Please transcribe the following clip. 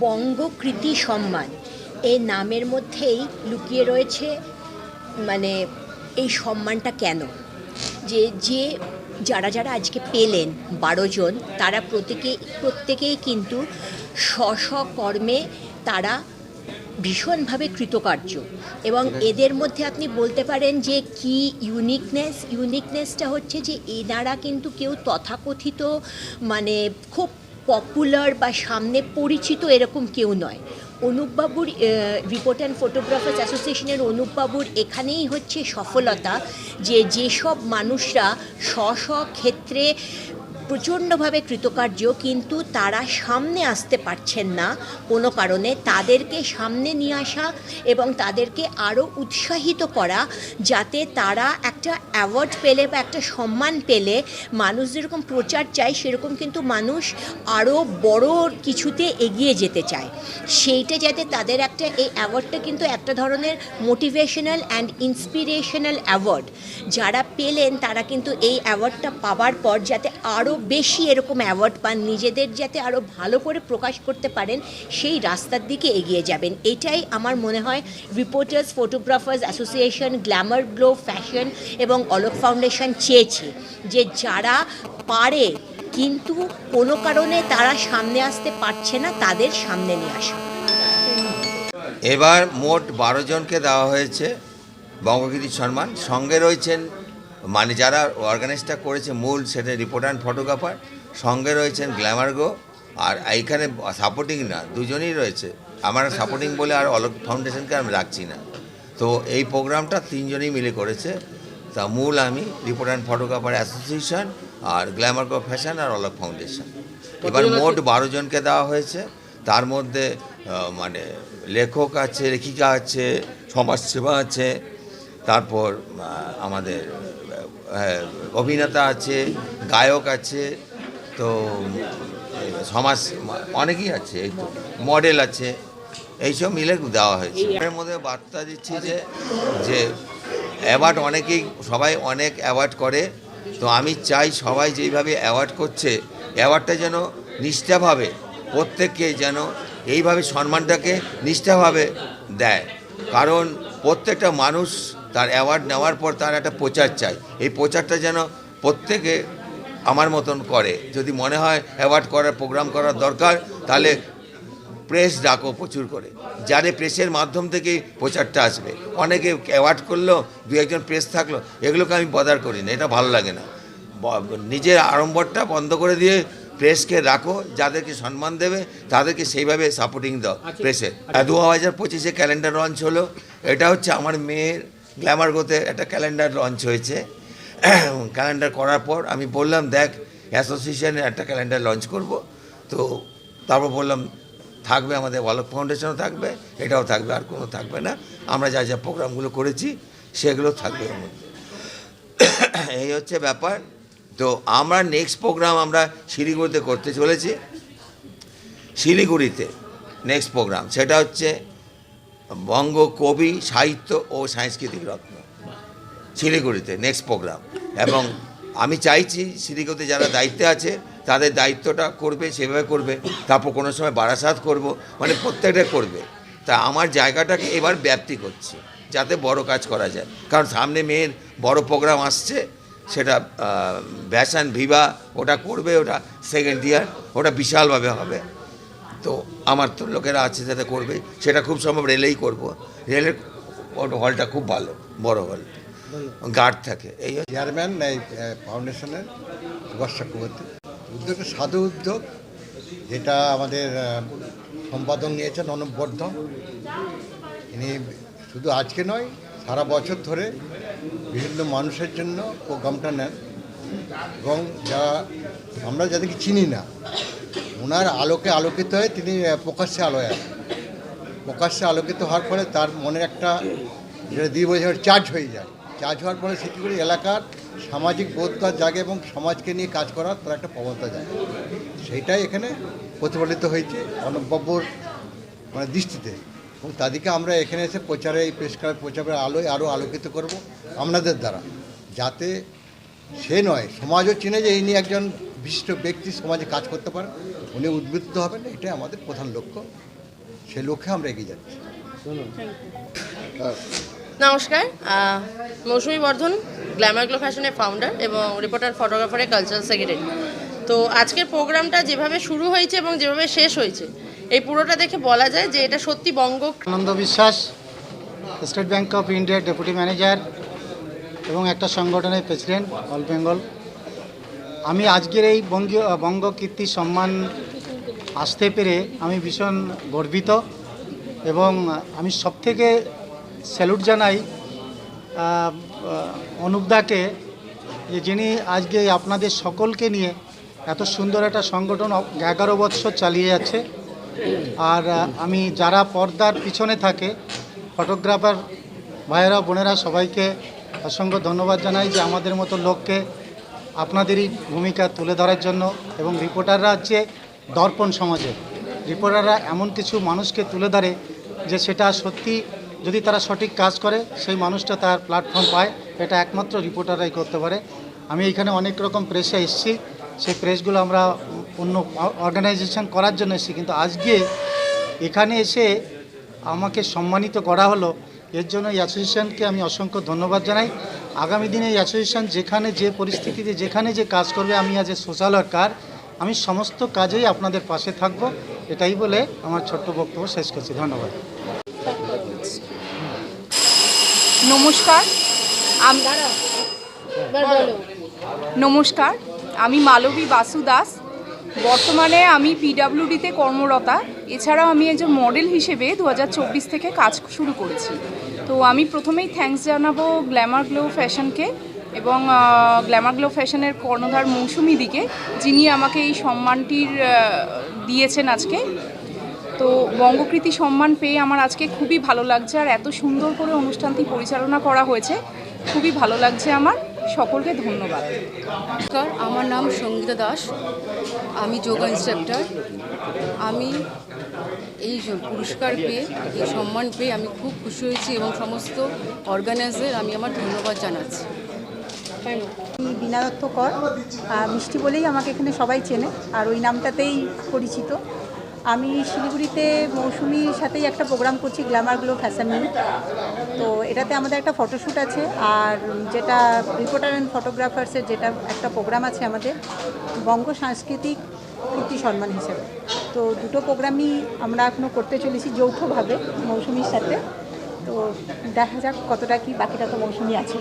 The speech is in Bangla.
বঙ্গকৃতি সম্মান। এই নামের মধ্যেই লুকিয়ে রয়েছে মানে এই সম্মানটা কেন? যে যে যারা যারা আজকে পেলেন বারো জন তারা প্রত্যেকে প্রত্যেকেই কিন্তু স্ব স্ব কর্মে তারা ভীষণভাবে কৃতকার্য। এবং এদের মধ্যে আপনি বলতে পারেন যে কি ইউনিকনেস ইউনিকনেসটা হচ্ছে যে এনারা কিন্তু কেউ তথাকথিত মানে খুব পপুলার বা সামনে পরিচিত এরকম কেউ নয়। অনুপবাবুর রিপোর্ট অ্যান্ড ফটোগ্রাফার্স অ্যাসোসিয়েশনের অনুপবাবুর এখানেই হচ্ছে সফলতা যে যেসব মানুষরা স্ব স্ব ক্ষেত্রে প্রচণ্ডভাবে কৃতকার্য, কিন্তু তারা সামনে আসতে পারছেন না। কোনো কারণে তাদেরকে সামনে নিয়ে আসা এবং তাদেরকে আরও উৎসাহিত করা, যাতে তারা একটা অ্যাওয়ার্ড পেলে বা একটা সম্মান পেলে, মানুষ যেরকম প্রচার চায়, সেরকম কিন্তু মানুষ আরও বড় কিছুতে এগিয়ে যেতে চায়। সেইটা যাতে তাদের একটা এই অ্যাওয়ার্ডটা কিন্তু একটা ধরনের মোটিভেশনাল অ্যান্ড ইন্সপিরেশনাল অ্যাওয়ার্ড যারা পেলেন, তারা কিন্তু এই অ্যাওয়ার্ডটা পাওয়ার পর যাতে আরও বেশি এরকম অ্যাওয়ার্ড পান, নিজেদের যাতে আরও ভালো করে প্রকাশ করতে পারেন, সেই রাস্তার দিকে এগিয়ে যাবেন। এটাই আমার মনে হয় reporters photographers association glamour glow fashion এবং অলোক ফাউন্ডেশন চেয়েছে যে যারা পারে, কিন্তু কোনো কারণে তারা সামনে আসতে পারছে না, তাদের সামনে নিয়ে আসা। এবার মোট বারো জনকে দেওয়া হয়েছে বঙ্গকৃতি সম্মান সঙ্গে রয়েছেন মানে যারা অর্গানাইজটা করেছে মূল সেটা রিপোর্টার অ্যান্ড ফটোগ্রাফার সঙ্গে রয়েছেন গ্ল্যামারগো আর এইখানে সাপোর্টিং না দুজনেই রয়েছে। আমার সাপোর্টিং বলে আর অলোক ফাউন্ডেশনকে আমি রাখছি না। তো এই প্রোগ্রামটা তিনজনেই মিলে করেছে। তা মূল আমি রিপোর্টার অ্যান্ড ফটোগ্রাফার অ্যাসোসিয়েশন আর গ্ল্যামারগো ফ্যাশন আর অলোক ফাউন্ডেশন এবার মোট বারো জনকে দেওয়া হয়েছে। তার মধ্যে মানে লেখক আছে লেখিকা আছে সমাজসেবা আছে তারপর আমাদের অভিনেতা আছে, গায়ক আছে, তো সমাজ, অনেকেই আছে, এই তো, মডেল আছে, এইসব মিলে দেওয়া হয়েছে। এর মধ্যে বার্তা দিচ্ছি যে যে অ্যাওয়ার্ড অনেকেই, সবাই অনেক অ্যাওয়ার্ড করে, তো আমি চাই সবাই যেইভাবে অ্যাওয়ার্ড করছে, অ্যাওয়ার্ডটা যেন নিষ্ঠাভাবে প্রত্যেককে যেন এইভাবে সম্মানটাকে নিষ্ঠাভাবে দেয়। কারণ প্রত্যেকটা মানুষ তার অ্যাওয়ার্ড নেওয়ার পর তার একটা প্রচার চাই। এই প্রচারটা যেন প্রত্যেকে আমার মতন করে। যদি মনে হয় অ্যাওয়ার্ড করার প্রোগ্রাম করার দরকার তাহলে প্রেস ডাকো প্রচুর করে। যারে প্রেসের মাধ্যম থেকেই প্রচারটা আসবে। অনেকে অ্যাওয়ার্ড করল দু একজন প্রেস থাকল এগুলোকে আমি বদার করি না এটা ভালো লাগে না। নিজের আড়ম্বরটা বন্ধ করে দিয়ে প্রেসকে রাখো যাদেরকে সম্মান দেবে তাদেরকে সেইভাবে সাপোর্টিং দাও প্রেসে দু হাজার পঁচিশে ক্যালেন্ডার লঞ্চ হলো। এটা হচ্ছে আমার মেয়ের গ্ল্যামারগোতে একটা ক্যালেন্ডার লঞ্চ হয়েছে। ক্যালেন্ডার করার পর আমি বললাম, দেখ অ্যাসোসিয়েশনে একটা ক্যালেন্ডার লঞ্চ করব। তো তারপর বললাম, থাকবে আমাদের ওয়ালক ফাউন্ডেশনও থাকবে, এটাও থাকবে, আর কোনো থাকবে না। আমরা যা যা প্রোগ্রামগুলো করেছি, সেগুলো থাকবে ওর মধ্যে। এই হচ্ছে ব্যাপার। তো আমরা নেক্সট প্রোগ্রাম আমরা শিলিগুড়িতে করতে চলেছি। শিলিগুড়িতে নেক্সট প্রোগ্রাম সেটা হচ্ছে বঙ্গ কবি সাহিত্য ও সাংস্কৃতিক রত্ন। শিলিগুড়িতে নেক্সট প্রোগ্রাম এবং আমি চাইছি শিলিগুড়িতে যারা দায়িত্বে আছে, তাদের দায়িত্বটা করবে, সেভাবে করবে। তারপর কোনো সময় বারাসাত করব মানে প্রত্যেকটা করবে। তা আমার জায়গাটাকে এবার ব্যাপ্তি করছি, যাতে বড় কাজ করা যায়। কারণ সামনে মেয়ের বড় প্রোগ্রাম আসছে, সেটা ভ্যাসান ভিভা ওটা করবে ওটা সেকেন্ড ইয়ার ওটা বিশালভাবে হবে। তো আমার তো লোকেরা আছে যাতে করবে, সেটা খুব সম্ভব, রেলেই করব। রেলের হলটা খুব ভালো, বড় হল। গার্ড থাকে। এই চেয়ারম্যান, এই ফাউন্ডেশনের সুভাষ চক্রবর্তী। উদ্যোগটা সাধু উদ্যোগ, যেটা আমাদের সম্পাদক নিয়েছেন অনুপ বর্ধন। ইনি শুধু আজকে নয়, সারা বছর ধরে বিভিন্ন মানুষের জন্য প্রোগ্রামটা নেন। এবং যা, আমরা যাদেরকে চিনি না ওনার আলোকে আলোকিত হয়ে তিনি প্রকাশ্যে আলোয় আসেন প্রকাশ্যে আলোকিত হওয়ার ফলে তার মনের একটা যেটা দিয়ে বোঝা চার্জ হয়ে যায়। চার্জ হওয়ার পরে সেটি করে এলাকার সামাজিক বোধটা জাগে এবং সমাজকে নিয়ে কাজ করার তার একটা প্রবণতা জাগে। সেইটাই এখানে প্রতিফলিত হয়েছে অনুপবাবুর মানে দৃষ্টিতে। এবং তাদেরকে আমরা এখানে এসে প্রচারে, এই ক্লাবের প্রচারের আলোয় আরও আলোকিত করব আপনাদের দ্বারা। যাতে সে নয়, সমাজও চিনে যে ইনি একজন বিশিষ্ট ব্যক্তি সমাজে কাজ করতে পারেন উনি উদ্বৃত্ত হবেন এটাই আমাদের প্রধান লক্ষ্য। সেই লক্ষ্যে আমরা এগিয়ে যাচ্ছি। নমস্কার মৌসুমী বর্ধন গ্ল্যামার গ্লো ফ্যাশনের ফাউন্ডার এবং রিপোর্টার ফটোগ্রাফারের কালচারাল সেক্রেটারি তো আজকের প্রোগ্রামটা যেভাবে শুরু হয়েছে এবং যেভাবে শেষ হয়েছে এই পুরোটা দেখে বলা যায় যে এটা সত্যি বঙ্গ Ananda Biswas State Bank of ইন্ডিয়ার ডেপুটি ম্যানেজার এবং একটা সংগঠনের প্রেসিডেন্ট অল বেঙ্গল। আমি আজকের এই বঙ্গীয়, বঙ্গ কীর্তি সম্মান আসতে পেরে আমি ভীষণ গর্বিত এবং আমি সবথেকে স্যালুট জানাই অনুপদাকে যে যিনি আজকে আপনাদের সকলকে নিয়ে এত সুন্দর একটা সংগঠন এগারো বৎসর চালিয়ে যাচ্ছে। আর আমি যারা পর্দার পিছনে থাকে, ফটোগ্রাফার ভাইয়েরা, বোনেরা সবাইকে অসংখ্য ধন্যবাদ জানাই যে আমাদের মতো লোককে আপনাদেরই ভূমিকা তুলে ধরার জন্য এবং রিপোর্টাররা হচ্ছে দর্পণ সমাজে। রিপোর্টাররা এমন কিছু মানুষকে তুলে ধরে যে সেটা সত্যি যদি তারা সঠিক কাজ করে, সেই মানুষটা তার প্ল্যাটফর্ম পায়। এটা একমাত্র রিপোর্টাররাই করতে পারে। আমি এখানে অনেক রকম প্রেসে এসেছি। সেই প্রেসগুলো আমরা অন্য অর্গানাইজেশন করার জন্য এসেছি। কিন্তু আজকে এখানে এসে আমাকে সম্মানিত করা হলো। এর জন্য এই অ্যাসোসিয়েশনকে আমি অসংখ্য ধন্যবাদ জানাই। আগামী দিনে এই অ্যাসোসিয়েশন যেখানে যে পরিস্থিতিতে যেখানে যে কাজ করবে, আমি আজ সোশ্যাল ওয়ার্কার আমি সমস্ত কাজেই আপনাদের পাশে থাকব। এটাই বলে আমার ছোট্ট বক্তব্য শেষ করছি। ধন্যবাদ। নমস্কার নমস্কার, আমি মালবী বাসু দাস। বর্তমানে আমি পিডাব্লিউডিতে কর্মরতা। এছাড়াও আমি একজন মডেল হিসেবে দু হাজার চব্বিশ থেকে কাজ শুরু করেছি। তো আমি প্রথমেই থ্যাঙ্কস জানাব গ্ল্যামার গ্লো ফ্যাশনকে এবং গ্ল্যামার গ্লো ফ্যাশনের কর্ণধার মৌসুমি দিকে যিনি আমাকে এই সম্মানটির দিয়েছেন আজকে। তো বঙ্গকৃতি সম্মান পেয়ে আমার আজকে খুবই ভালো লাগছে আর এত সুন্দর করে অনুষ্ঠানটি পরিচালনা করা হয়েছে, খুবই ভালো লাগছে আমার। সকলকে ধন্যবাদ। নমস্কার, আমার নাম সঙ্গীতা দাস, আমি যোগা ইনস্ট্রাক্টর আমি এই পুরস্কার পেয়ে, এই সম্মান পেয়ে আমি খুব খুশি হয়েছি এবং সমস্ত অর্গানাইজার আমি আমার ধন্যবাদ জানাচ্ছি। আমি বীণা দত্ত কর। মিষ্টি বলেই আমাকে এখানে সবাই চেনে, আর ওই নামটাতেই পরিচিত। আমি শিলিগুড়িতে মৌসুমির সাথেই একটা প্রোগ্রাম করছি গ্ল্যামার গ্লো ফ্যাশন তো এটাতে আমাদের একটা ফটোশ্যুট আছে, আর যেটা রিপোর্টার অ্যান্ড ফটোগ্রাফার্সের যেটা একটা প্রোগ্রাম আছে আমাদের, বঙ্গ সাংস্কৃতিক কীর্তি সম্মান হিসেবে। তো দুটো প্রোগ্রামই আমরা এখনও করতে চলেছি যৌথভাবে মৌসুমির সাথে। তো দেখা যাক কতটা কি বাকিটা তো মৌসুমি আছে।